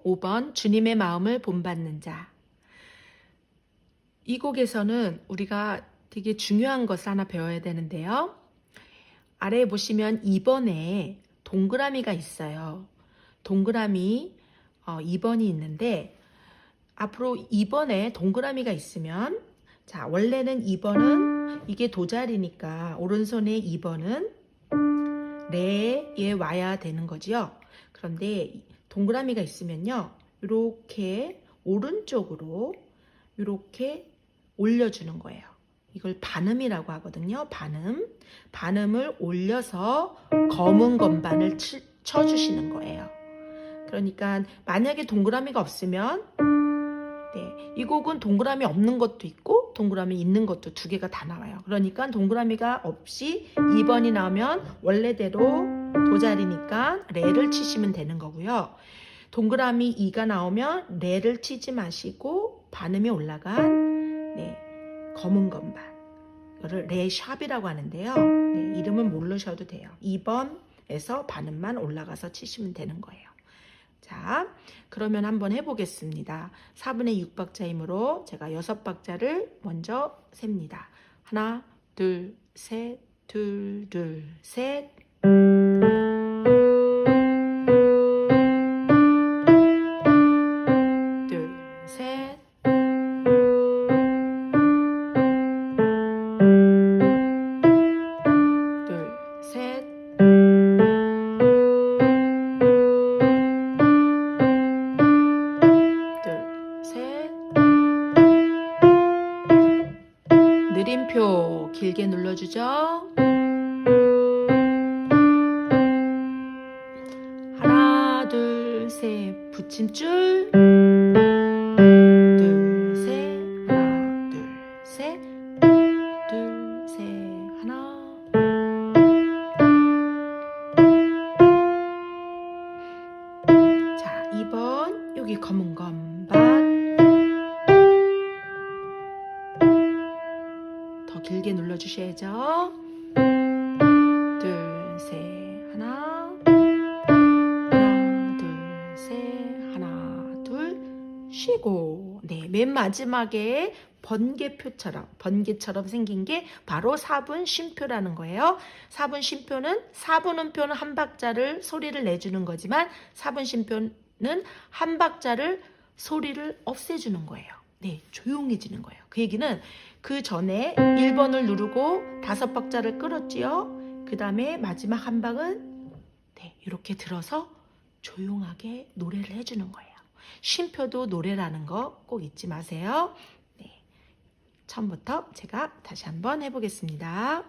그리고 5번 주님의 마음을 본받는 자. 이 곡에서는 우리가 되게 중요한 것을 하나 배워야 되는데요. 아래에 보시면 2번에 동그라미가 있어요. 동그라미 어, 2번이 있는데 앞으로 2번에 동그라미가 있으면 자 원래는 2번은 이게 도자리니까 오른손에 2번은 레에 와야 되는 거지요. 그런데 동그라미가 있으면요. 이렇게 오른쪽으로 이렇게 올려주는 거예요. 이걸 반음이라고 하거든요. 반음. 반음을 올려서 검은 건반을 치- 쳐주시는 거예요. 그러니까 만약에 동그라미가 없으면 네, 이 곡은 동그라미 없는 것도 있고 동그라미 있는 것도 두 개가 다 나와요. 그러니까 동그라미가 없이 2번이 나오면 원래대로 도자리니까 레를 치시면 되는 거고요. 동그라미 2가 나오면 레를 치지 마시고 반음이 올라간 네, 검은 건반. 이거를 레 샵이라고 하는데요. 네, 이름은 모르셔도 돼요. 2번에서 반음만 올라가서 치시면 되는 거예요. 자, 그러면 한번 해보겠습니다. 4분의 6박자이므로 제가 6박자를 먼저 셉니다. 하나, 둘, 셋, 둘, 둘, 셋. 길게 눌러주죠. 하나, 둘, 셋. 붙임줄. 둘, 셋. 하나, 둘, 셋. 둘, 셋. 하나. 자, 2번 여기 검은 건 더 길게 눌러 주셔야죠. 둘, 셋, 하나. 하나, 둘, 셋, 하나, 둘. 쉬고. 네, 맨 마지막에 번개표처럼, 번개처럼 생긴 게 바로 4분 쉼표라는 거예요. 4분 쉼표는 4분 음표는 한 박자를 소리를 내주는 거지만 4분 쉼표는 한 박자를 소리를 없애주는 거예요. 네, 조용해지는 거예요. 그 얘기는 그 전에 1번을 누르고 다섯 박자를 끌었지요. 그 다음에 마지막 한 박은 네, 이렇게 들어서 조용하게 노래를 해주는 거예요. 쉼표도 노래라는 거 꼭 잊지 마세요. 네, 처음부터 제가 다시 한번 해보겠습니다.